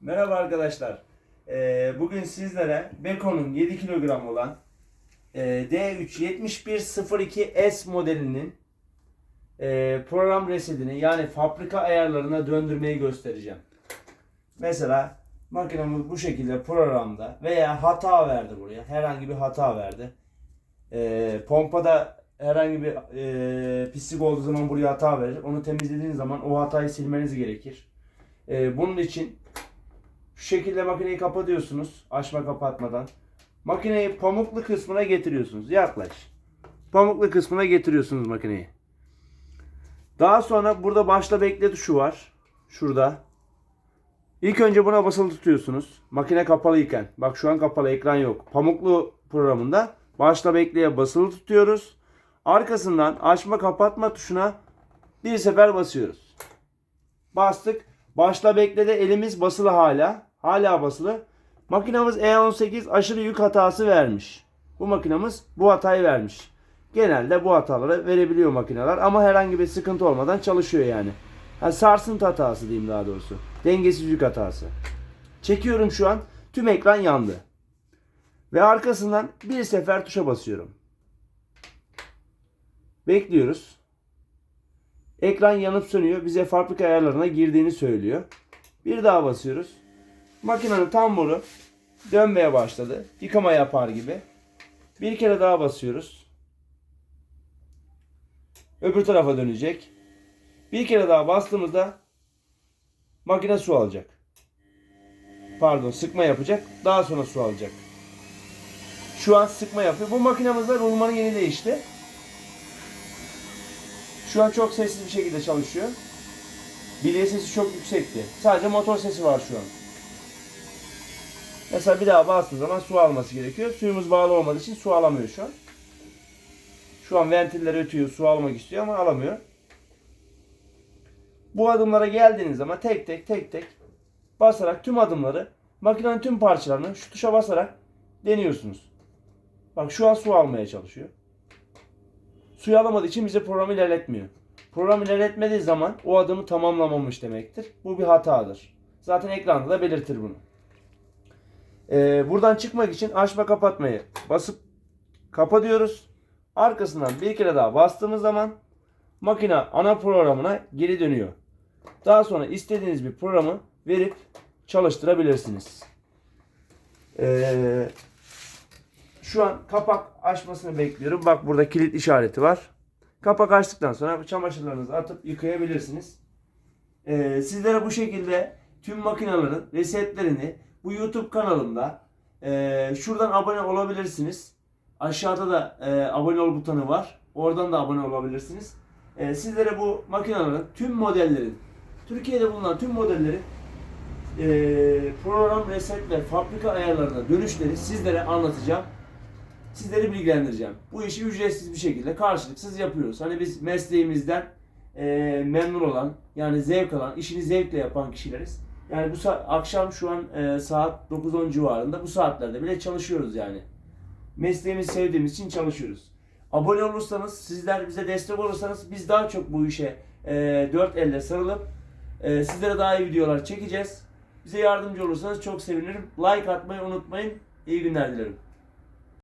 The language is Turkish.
Merhaba arkadaşlar. Ee, bugün sizlere Beko'nun 7 kilogram olan e, D37102S modelinin e, program resetini yani fabrika ayarlarına döndürmeyi göstereceğim. Mesela makinemiz bu şekilde programda veya hata verdi buraya. Herhangi bir hata verdi. E, pompada herhangi bir e, pislik olduğu zaman buraya hata verir. Onu temizlediğiniz zaman o hatayı silmeniz gerekir. E, bunun için şu şekilde makineyi kapatıyorsunuz açma kapatmadan. Makineyi pamuklu kısmına getiriyorsunuz. Yaklaş. Pamuklu kısmına getiriyorsunuz makineyi. Daha sonra burada başla bekle tuşu var. Şurada. İlk önce buna basılı tutuyorsunuz. Makine kapalıyken. Bak şu an kapalı ekran yok. Pamuklu programında başla bekleye basılı tutuyoruz. Arkasından açma kapatma tuşuna bir sefer basıyoruz. Bastık. Başla beklede elimiz basılı hala. Hala basılı. Makinamız E18 aşırı yük hatası vermiş. Bu makinamız bu hatayı vermiş. Genelde bu hataları verebiliyor makineler ama herhangi bir sıkıntı olmadan çalışıyor yani. Ha, sarsıntı hatası diyeyim daha doğrusu. Dengesiz yük hatası. Çekiyorum şu an. Tüm ekran yandı. Ve arkasından bir sefer tuşa basıyorum. Bekliyoruz. Ekran yanıp sönüyor. Bize fabrika ayarlarına girdiğini söylüyor. Bir daha basıyoruz. Makinenin tamburu dönmeye başladı. Yıkama yapar gibi. Bir kere daha basıyoruz. Öbür tarafa dönecek. Bir kere daha bastığımızda makine su alacak. Pardon sıkma yapacak. Daha sonra su alacak. Şu an sıkma yapıyor. Bu makinemizde rulmanı yeni değişti. Şu an çok sessiz bir şekilde çalışıyor. Bilye sesi çok yüksekti. Sadece motor sesi var şu an. Mesela bir daha bastığı zaman su alması gerekiyor. Suyumuz bağlı olmadığı için su alamıyor şu an. Şu an ventiller ötüyor, su almak istiyor ama alamıyor. Bu adımlara geldiğiniz zaman tek tek tek tek basarak tüm adımları makinenin tüm parçalarını şu tuşa basarak deniyorsunuz. Bak şu an su almaya çalışıyor. Suyu alamadığı için bize programı ilerletmiyor. Program ilerletmediği zaman o adımı tamamlamamış demektir. Bu bir hatadır. Zaten ekranda da belirtir bunu. Ee, buradan çıkmak için açma kapatmayı basıp kapatıyoruz. Arkasından bir kere daha bastığımız zaman makine ana programına geri dönüyor. Daha sonra istediğiniz bir programı verip çalıştırabilirsiniz. Ee, şu an kapak açmasını bekliyorum. Bak burada kilit işareti var. Kapak açtıktan sonra çamaşırlarınızı atıp yıkayabilirsiniz. Ee, sizlere bu şekilde tüm makinelerin resetlerini bu YouTube kanalımda e, şuradan abone olabilirsiniz. Aşağıda da e, abone ol butonu var. Oradan da abone olabilirsiniz. E, sizlere bu makinelerin tüm modellerin Türkiye'de bulunan tüm modellerin e, program reset ve fabrika ayarlarına dönüşleri sizlere anlatacağım. Sizleri bilgilendireceğim. Bu işi ücretsiz bir şekilde karşılıksız yapıyoruz. Hani biz mesleğimizden e, memnun olan yani zevk alan, işini zevkle yapan kişileriz. Yani bu akşam şu an e, saat 9-10 civarında bu saatlerde bile çalışıyoruz yani. Mesleğimizi sevdiğimiz için çalışıyoruz. Abone olursanız, sizler bize destek olursanız biz daha çok bu işe e, dört elle sarılıp e, sizlere daha iyi videolar çekeceğiz. Bize yardımcı olursanız çok sevinirim. Like atmayı unutmayın. İyi günler dilerim.